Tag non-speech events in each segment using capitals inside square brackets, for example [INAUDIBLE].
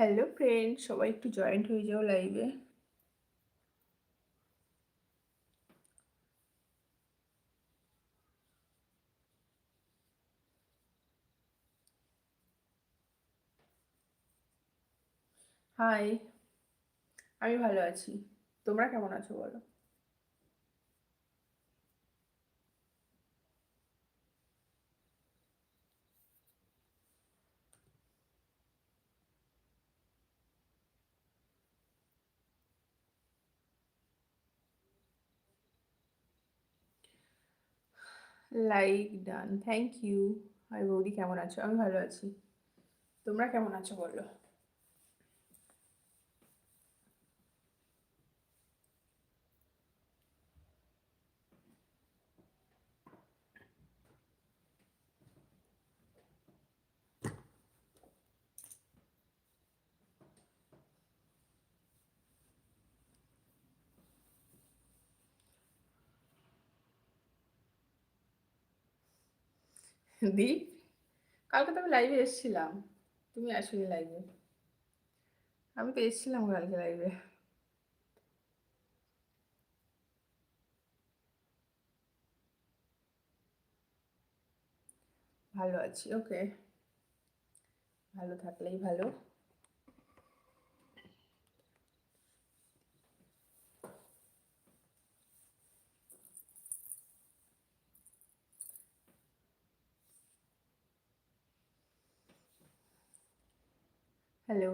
Hello friend সবাই একটু joint হয়ে যাও লাইভে হাই আমি ভালো আছি। তোমরা কেমন আছো বলো? Like done thank you hi বৌদি, কেমন আছো? আমি ভালো আছি। তোমরা কেমন আছো, বলো? দীপ, কালকে তো আমি লাইভে এসেছিলাম। তুমি আসলে লাইভে আমি তো এসেছিলাম কালকে লাইভে ভালো আছি ওকে ভালো থাকলেই ভালো। হ্যালো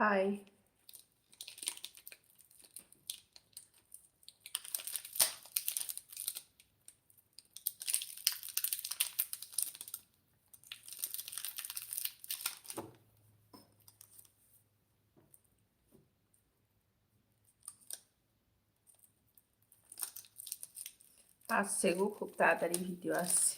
হাই আসছে গো খুব তাড়াতাড়ি ভিডিও আসছে।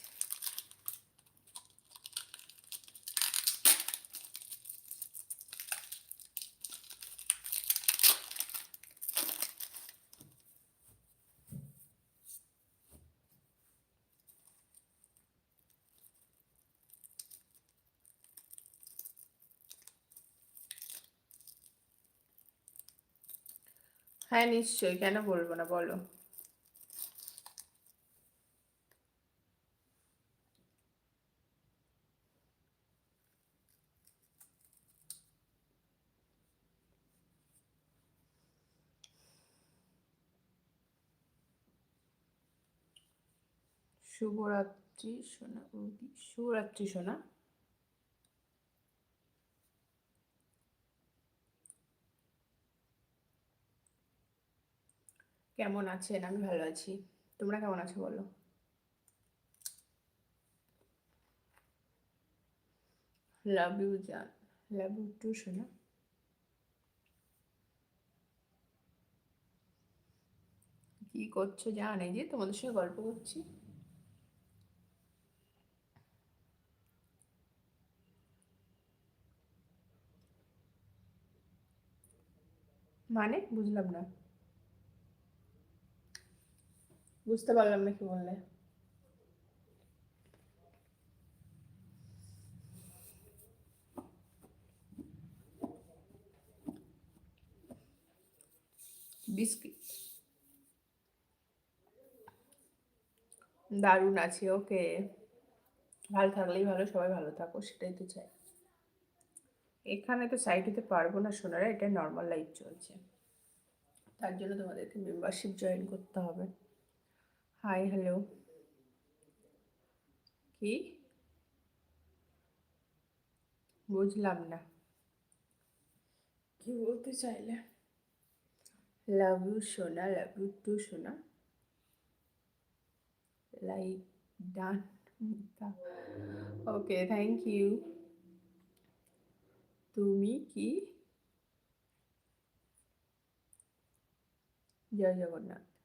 হ্যাঁ নিশ্চয়ই কেন বলব না বলো। শুভরাত্রি সোনা শুভরাত্রি সোনা। কেমন আছেন? আমি ভালো আছি। তোমরা কেমন আছো বলো? লাভ ইউ জান লাভ ইউ টু শোনা কি করছ? জান যে তোমাদের সঙ্গে গল্প করছি। মানে বুঝলাম না। বুঝতে পারলাম না কি বললে। বিস্কিট দারুণ আছে ওকে ভালো থাকলেই ভালো, সবাই ভালো থাকো, সেটাই তো চাই। এখানে তো সাইড হতে পারব না সোনারা, এটা নর্মাল লাইফ চলছে। তার জন্য তোমাদেরকে মেম্বারশিপ জয়েন করতে হবে। হাই হ্যালো কি? বুঝলাম না। কি বলতে চাইলে? লাভ ইউ সোনা লাভ ইউ টু সোনা। Like done okay thank you তুমি কি? জয় জগন্নাথ।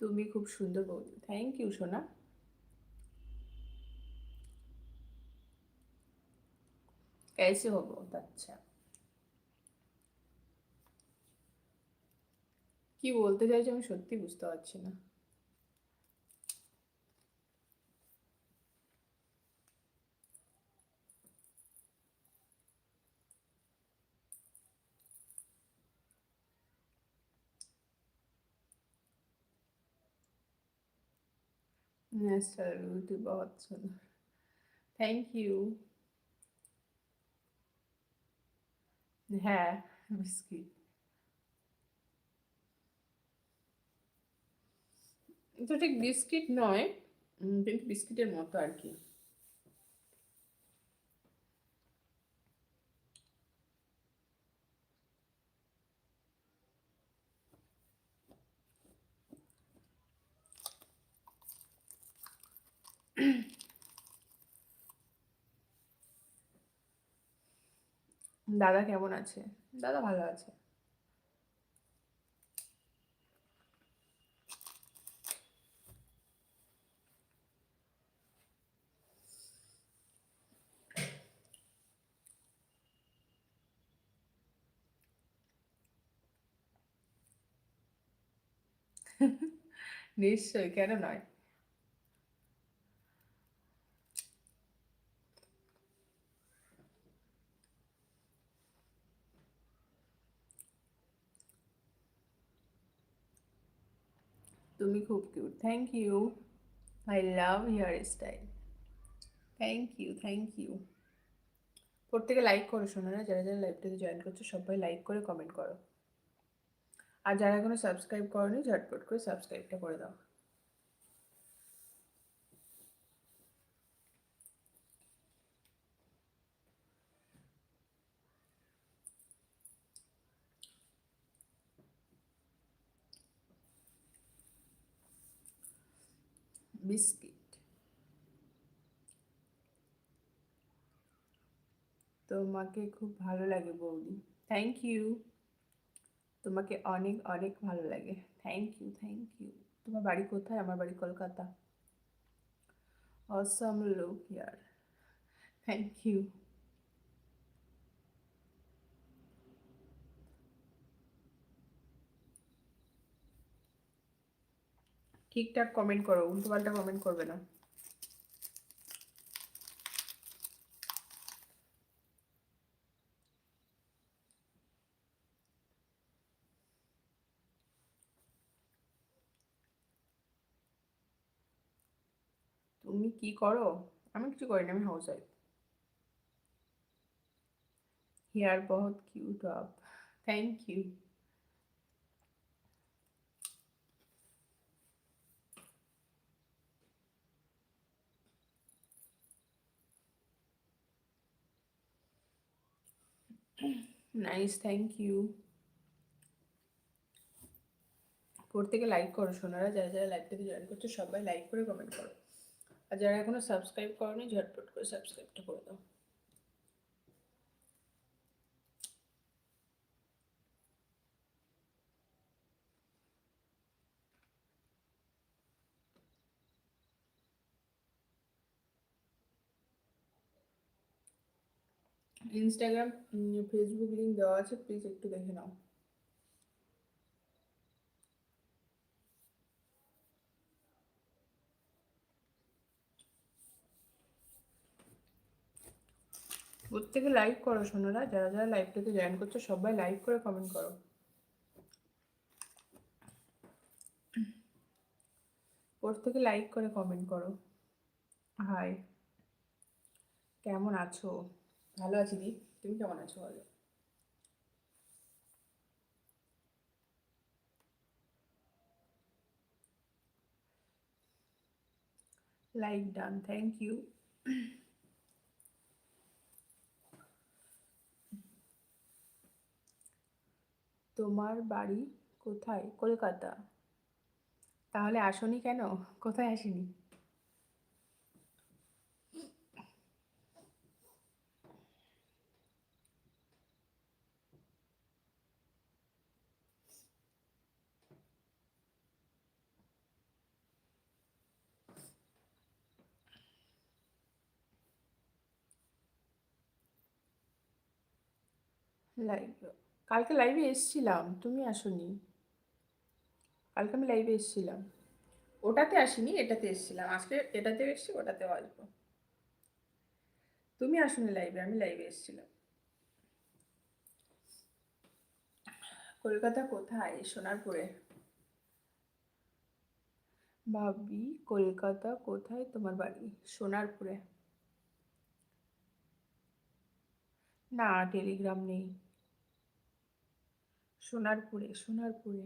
তুমি খুব সুন্দর বৌদি থ্যাংক ইউ সোনা कैसे हो बहुत अच्छा কি বলতে চাইছি আমি সত্যি বুঝতে পারছি না ন্যাচারাল বিউটি বহুত থ্যাংক ইউ হ্যাঁ বিস্কিট তো ঠিক বিস্কিট নয় কিন্তু বিস্কিটের মতো আর কি। [CLEARS THROAT] দাদা কেমন আছে? দাদা ভালো আছে। [LAUGHS] নিশ্চয়ই কেন নয়? তুমি খুব cute thank you I love hair style thank you thank you প্রত্যেকে লাইক করো শোনারা যারা যারা লাইভটাতে জয়েন করছ, সবাই লাইক করে কমেন্ট করো। আর যারা এখনও সাবস্ক্রাইব করনি, ঝটপট করে সাবস্ক্রাইবটা করে দাও। বিস্কিট তোমাকে খুব ভালো লাগে বৌদি থ্যাংক ইউ তোমাকে অনেক অনেক ভালো লাগে থ্যাংক ইউ থ্যাংক ইউ তোমার বাড়ি কোথায় আমার বাড়ি কলকাতা অসম লোক ইয়ার থ্যাংক ইউ ঠিকঠাক কমেন্ট করো, উল্টোপাল্টা কমেন্ট করবে না। তুমি কি করো? আমি কিছু করি না আমি হাউস ওয়াইফ হেয়ার বহুত cute up thank you nice thank you প্রত্যেকে লাইক করো, সোনারা যারা যারা লাইভটাতে জয়েন করছ, সবাই লাইক করে কমেন্ট করো। আর যারা এখনও সাবস্ক্রাইব করনি, ঝটপট করে সাবস্ক্রাইবটা করে দাও। ইনস্টাগ্রাম ফেসবুক লিঙ্ক দেওয়া আছে প্লিজ একটু দেখে নাও। প্রত্যেকে লাইক করো, সোনারা। যারা যারা লাইভটাতে জয়েন করছ, সবাই লাইক করে কমেন্ট করো। প্রত্যেকে লাইক করে কমেন্ট করো। হাই কেমন আছো? ভালো আছি দি তুমি কেমন আছো বলো? লাইক ডান থ্যাংক ইউ তোমার বাড়ি কোথায়? কলকাতা। তাহলে আসনি কেন? কোথায় আসিনি? লাইভ কালকে লাইভে এসছিলাম, তুমি আসনি। কালকে আমি লাইভে এসছিলাম। ওটাতে আসিনি, এটাতে এসছিলাম। আজকে এটাতে এসছি, ওটাতেও আসব। তুমি আসনি লাইভে আমি লাইভে এসছিলাম। কলকাতা কোথায়? সোনারপুরে। ভাবি, কলকাতা কোথায়? তোমার বাড়ি? সোনারপুরে। না, টেলিগ্রাম নেই। সোনারপুরে সোনারপুরে।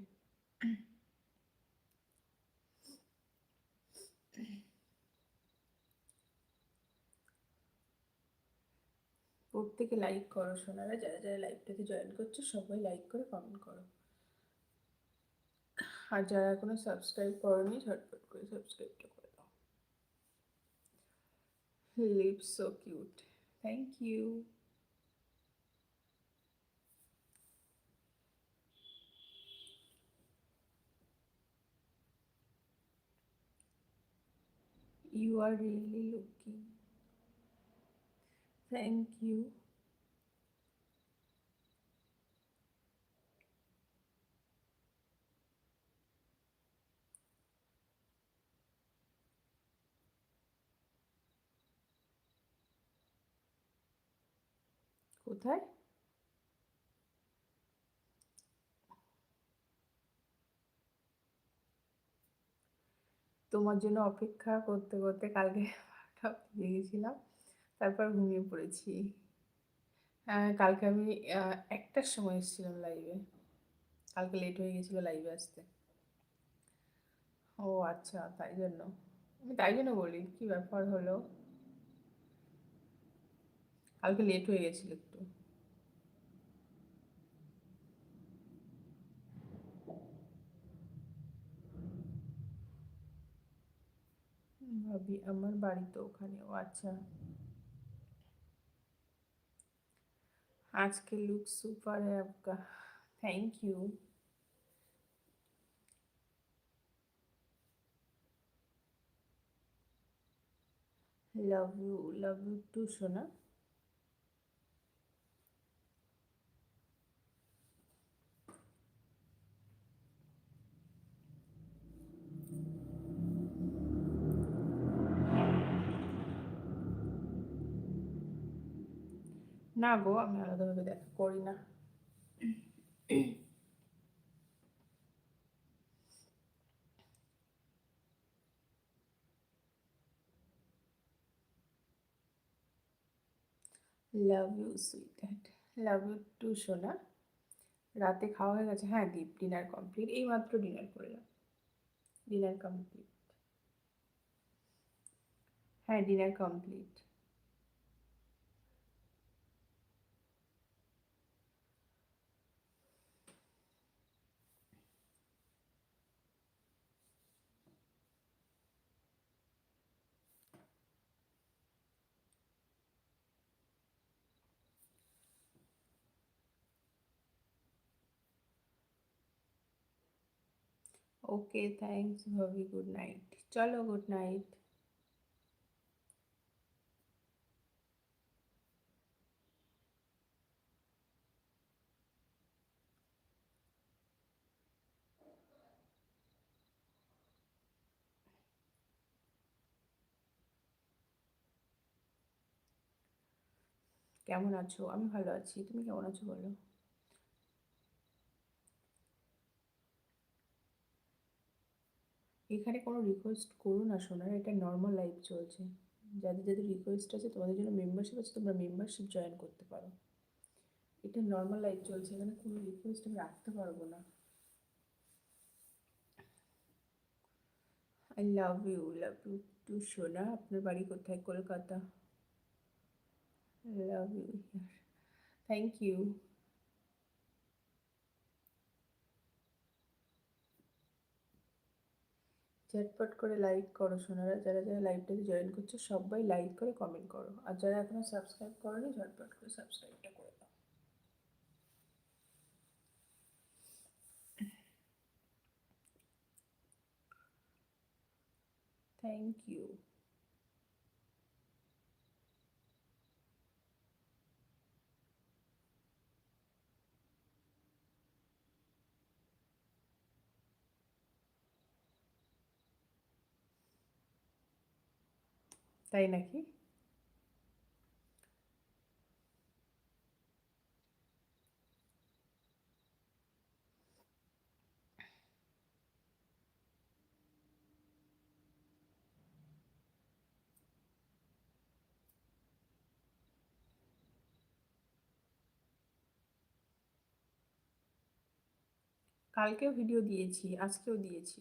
প্রত্যেকে লাইক করো সোনারা, যারা যারা লাইভটাতে জয়েন করছ, সবাই লাইক করে কমেন্ট করো। আর যারা এখনও সাবস্ক্রাইব করোনি, ঝটপট করে সাবস্ক্রাইবটা করে দাও। Lips so cute thank you You are really looking. Thank you. কোথায় তোমার জন্য অপেক্ষা করতে করতে কালকে বারোটা জেগেছিলাম তারপর ঘুমিয়ে পড়েছি। হ্যাঁ কালকে আমি একটার সময় এসেছিলাম লাইভে কালকে লেট হয়ে গেছিল লাইভে আসতে। ও আচ্ছা তাই জন্য। আমি তাই জন্য বলি, কী ব্যাপার হলো? কালকে লেট হয়ে গেছিল একটু। ভাবি আমার বাড়ি তো ওখানে ও আচ্ছা আজকে লুক সুপার है आपका thank you love you love you too সোনা না গো, আমি আলাদাভাবে দেখা করি না। Love you sweet love you too সোনা। রাতে খাওয়া হয়ে গেছে। হ্যাঁ দীপ ডিনার কমপ্লিট এই মাত্র ডিনার করলাম। ডিনার কমপ্লিট হ্যাঁ ডিনার কমপ্লিট ওকে থ্যাংকস ভাবি গুড নাইট চলো গুড নাইট কেমন আছো? আমি ভালো আছি। তুমি কেমন আছো বলো? এখানে কোনো রিকোয়েস্ট করো না শোনার, এটা নর্মাল লাইফ চলছে। যাদের যাদের রিকোয়েস্ট আছে, তোমাদের জন্য মেম্বারশিপ আছে, তোমরা মেম্বারশিপ জয়েন করতে পারো। এটা নর্মাল লাইফ চলছে, এখানে কোনো রিকোয়েস্ট আমি রাখতে পারব না। I love you love you too সোনা, আপনার বাড়ি কোথায়? Kolkata. Love you thank you ঝটপট করে লাইক করো সোনারা। যারা যারা লাইভটাতে জয়েন করছ, সবাই লাইক করে কমেন্ট করো। আর যারা এখনও সাবস্ক্রাইব করোনি, ঝটপট করে সাবস্ক্রাইবটা করে দাও। থ্যাংক ইউ তাই নাকি? কালকেও ভিডিও দিয়েছি আজকেও দিয়েছি।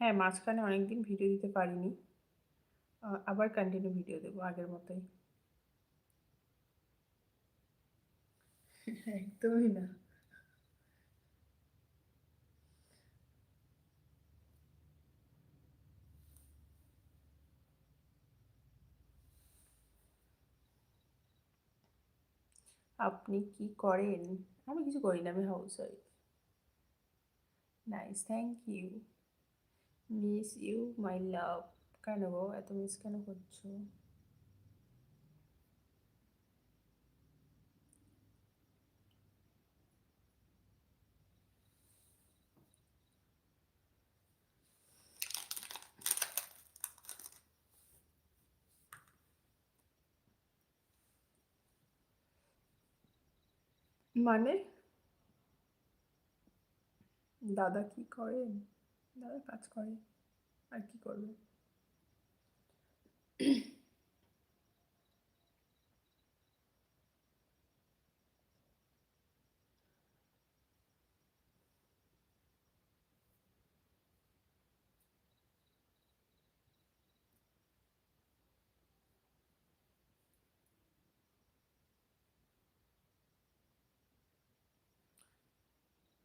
হ্যাঁ মাঝখানে অনেকদিন ভিডিও দিতে পারিনি। আবার কন্টিনিউ ভিডিও দেবো আগের মতোই। একদমই না। আপনি কি করেন? আমি কিছু করি না আমি house wife nice thank you miss you my love কেন গো? এত মিস কেন করছ? মানে? দাদা কি করেন? দাদা কাজ করে। আর কি করবে?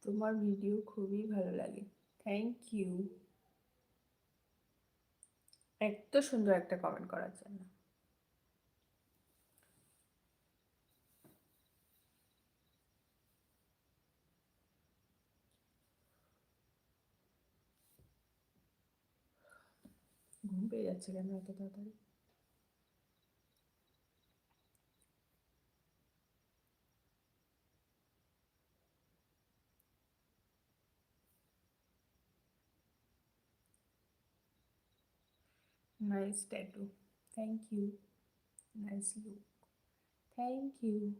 তোমার ভিডিও খুবই ভালো লাগে। থ্যাংক ইউ এত সুন্দর একটা কমেন্ট করার জন্য। ঘুম পেয়ে যাচ্ছে কেন এত তাড়াতাড়ি? Nice tattoo. Thank you. Nice look. Thank you.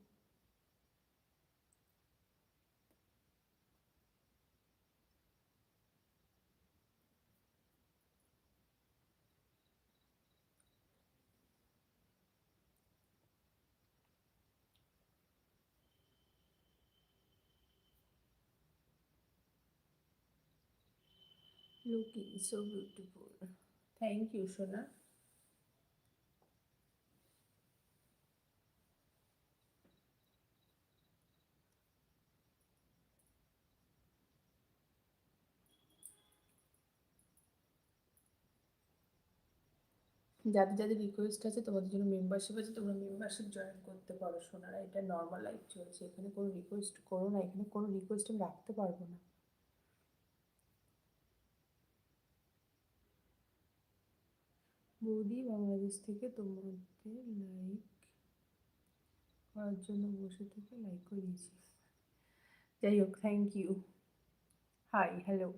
Looking so beautiful. Thank you সোনা যাদের যাদের রিকোয়েস্ট আছে, তোমাদের জন্য মেম্বারশিপ আছে, তোমরা মেম্বারশিপ জয়েন করতে পারো, সোনারা। এটা নর্মাল লাইফ চলছে। এখানে কোনো রিকোয়েস্ট করো না, এখানে কোনো রিকোয়েস্ট আমি রাখতে পারব না। বৌদি বাংলাদেশ থেকে তোমাদের লাইক করার জন্য বসে থেকে লাইক করে দিয়েছি। যাই হোক থ্যাংক ইউ হাই হ্যালো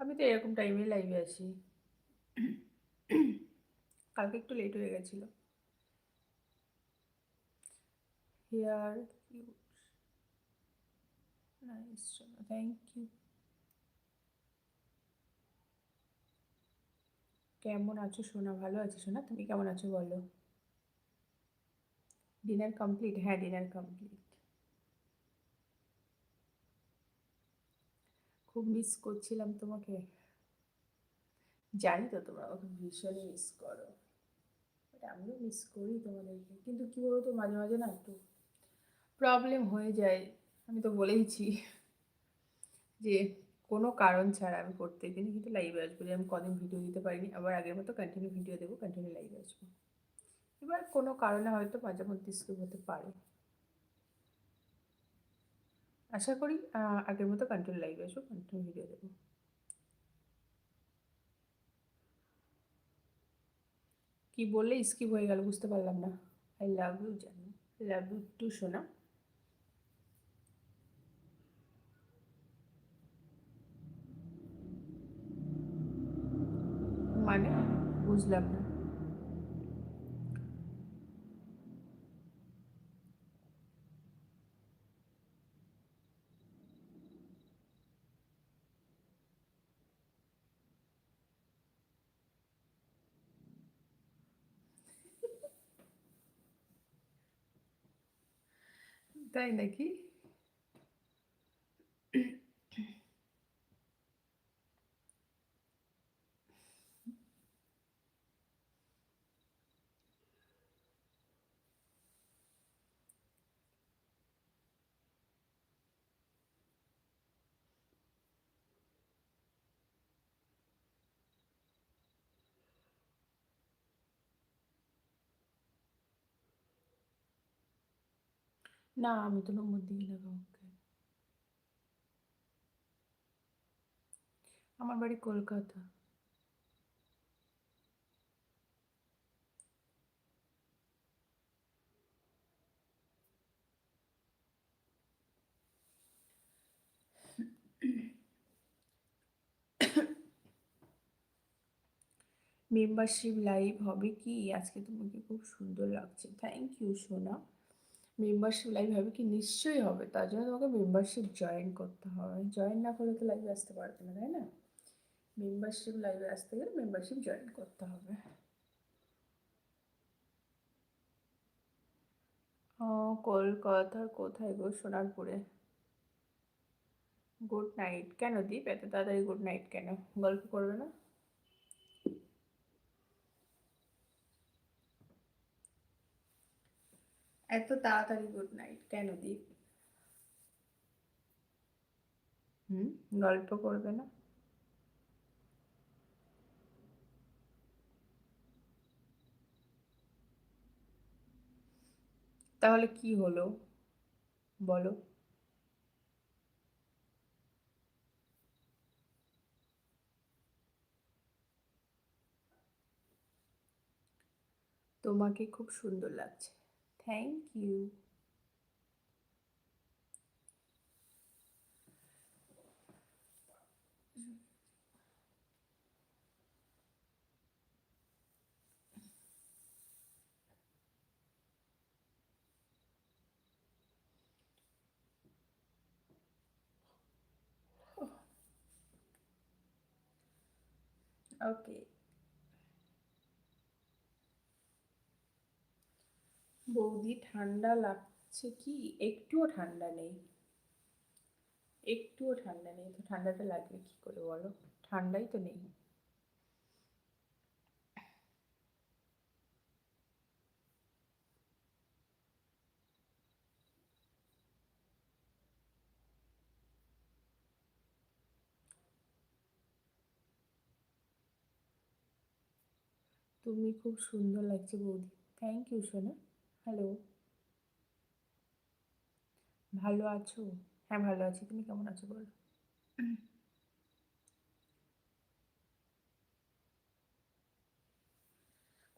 আমি তো এরকম টাইমে লাইভে আসি কালকে একটু লেট হয়ে গেছিল। হেয়ার নাইস থ্যাংক ইউ কেমন আছো সোনা? ভালো আছো সোনা? তুমি কেমন আছো বলো? ডিনার কমপ্লিট হ্যাঁ ডিনার কমপ্লিট খুব মিস করছিলাম তোমাকে। জানি তো তোমরা আমাকে ভীষণই মিস করো। আমিও মিস করি তোমাদেরকে। কিন্তু কী বলতো, মাঝে মাঝে না একটু প্রবলেম হয়ে যায়। আমি তো বলেইছি যে কোনো কারণ ছাড়া আমি প্রত্যেক দিনই কিন্তু লাইভে আসব। যে আমি কদিন ভিডিও দিতে পারিনি, আবার আগের মতো কন্টিনিউ ভিডিও দেবো কন্টিনিউ লাইভে আসব। এবার কোনো কারণে হয়তো মাঝে মধ্যে স্কিপ হতে পারে। আশা করি আগের মতো কন্টিনিউ লাইভে আসব কন্টিনিউ ভিডিও দেবো। কি বললে স্কিপ হয়ে গেল, বুঝতে পারলাম না। আই লাভ ইউ জানি। লাভ ইউ টু শোনা মানে বুঝলাম না তাই নাকি না, আমি তো নম্বর দিই না কাউকে। আমার বাড়ি কলকাতা। মেম্বারশিপ লাইভ হবে কি? আজকে তোমাকে খুব সুন্দর লাগছে। থ্যাংক ইউ সোনা। মেম্বারশিপ লাইভ হবে কি নিশ্চয়ই হবে? তার জন্য তোমাকে মেম্বারশিপ জয়েন করতে হবে। জয়েন না করলে তো লাইভে আসতে পারবে না, তাই না? মেম্বারশিপ লাইভে আসতে গেলে মেম্বারশিপ জয়েন করতে হবে। ও, কলকাতার কোথায় গো? সোনারপুরে। গুড নাইট কেন দীপ? এত তাড়াতাড়ি গুড নাইট কেন? গল্প করবে না? এত তাড়াতাড়ি গুড নাইট কেন দীপ? হুম? গল্প করবে না? তাহলে কি হলো? বলো। তোমাকে খুব সুন্দর লাগছে। থ্যাংক ইউ ওকে বৌদি, ঠান্ডা লাগছে কি? একটুও ঠান্ডা নেই। একটুও ঠান্ডা নেই। তো ঠান্ডাটা লাগবে কি করে বলো? ঠান্ডাই তো নেই। তুমি খুব সুন্দর লাগছে বৌদি। থ্যাংক ইউ সোনা। হ্যালো ভালো আছো? হ্যাঁ ভালো আছি। তুমি কেমন আছো বলো?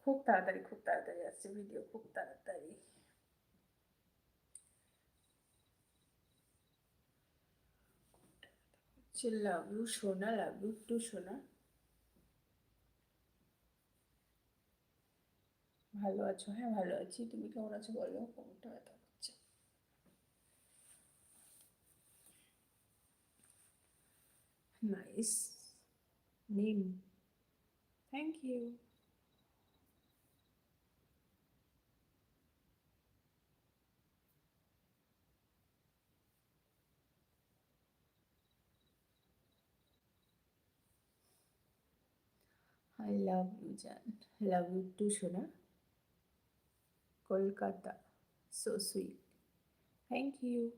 খুব তাড়াতাড়ি খুব তাড়াতাড়ি আসছে ভিডিও খুব তাড়াতাড়ি। লাভ ইউ সোনা লাভ ইউ টু সোনা। ভালো আছো? হ্যাঁ ভালো আছি। তুমি কেমন আছো বলো? কোনটা ব্যথা করছে। Nice name thank you I love you, Jan. Love you too, Shona. Kolkata. So sweet. Thank you.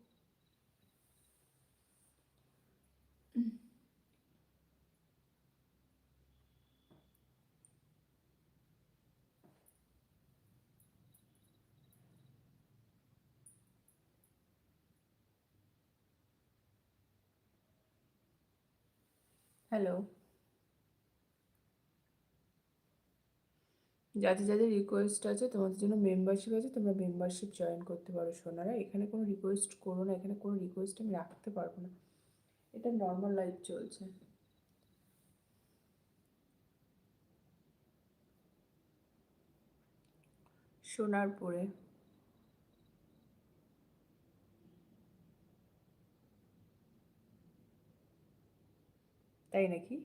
Hello. যাদের যাদের রিকোয়েস্ট আছে, তোমাদের জন্য মেম্বারশিপ আছে, তোমরা মেম্বারশিপ জয়েন করতে পারো সোনারা। এখানে কোনো রিকোয়েস্ট করো না, এখানে কোনো রিকোয়েস্ট আমি রাখতে পারব না। এটা নর্মাল লাইফ চলছে। সোনারপুরে। তাই নাকি?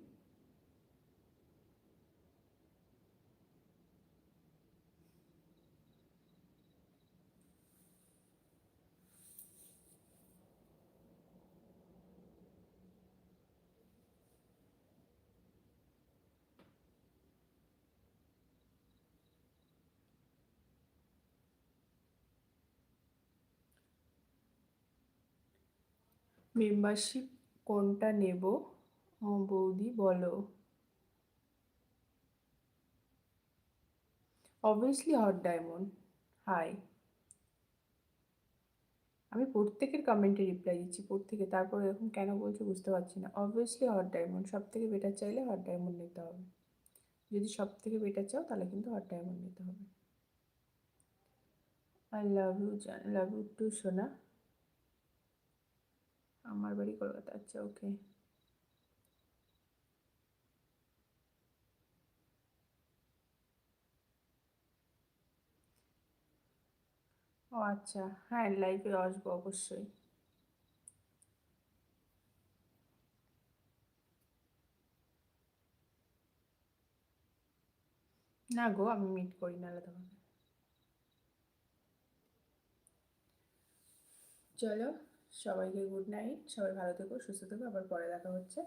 মেম্বারশিপ কোনটা নেব? বৌদি, বলো। অবভিয়াসলি হট ডায়মন্ড হাই আমি প্রত্যেকের কমেন্টে রিপ্লাই দিচ্ছি, প্রত্যেকে। তারপর এরকম কেন বলছো বুঝতে পারছি না। অবভিয়াসলি হট ডায়মন্ড সব থেকে বেটার চাইলে হট ডায়মন্ড নিতে হবে। যদি সব থেকে বেটার চাও, তাহলে কিন্তু হট ডায়মন্ড নিতে হবে। I love you love you too সোনা। আমার বাড়ি কলকাতা আচ্ছা ওকে ও আচ্ছা হ্যাঁ লাইভে আসব অবশ্যই। না গো, আমি মিট করি না আলাদাভাবে চলো। সবাইকে গুড নাইট সবাই ভালো থেকো, সুস্থ থেকো, আবার পরে দেখা হচ্ছে।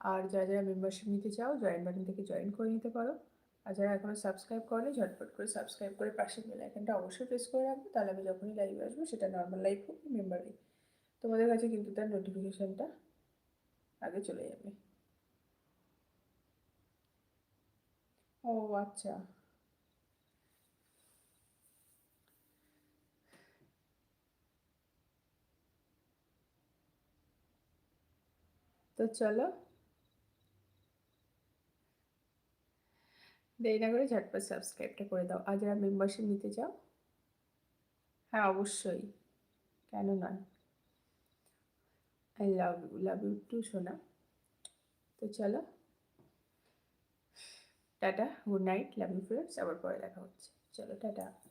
আর যারা যারা মেম্বারশিপ নিতে চাও জয়েন বাটন থেকে জয়েন করে নিতে পারো। আর যারা এখনও সাবস্ক্রাইব করেনি, ঝটপট করে সাবস্ক্রাইব করে পাশে বেল আইকনটা অবশ্যই প্রেস করে রাখবে, তাহলে আমি যখনই লাইভে আসব, সেটা নর্মাল লাইভ হোক মেম্বারে তোমাদের কাছে কিন্তু তার নোটিফিকেশানটা আগে চলে যাবে। ও আচ্ছা। তো চলো। দেরি না করে ঝটপট সাবস্ক্রাইবটা করে দাও। আর যারা মেম্বারশিপ নিতে চাও? হ্যাঁ অবশ্যই। কেন নয়? I love you love you too সোনা। তো চলো। Tata good night love you friends আবার পরে দেখা হচ্ছে। চলো, টাটা।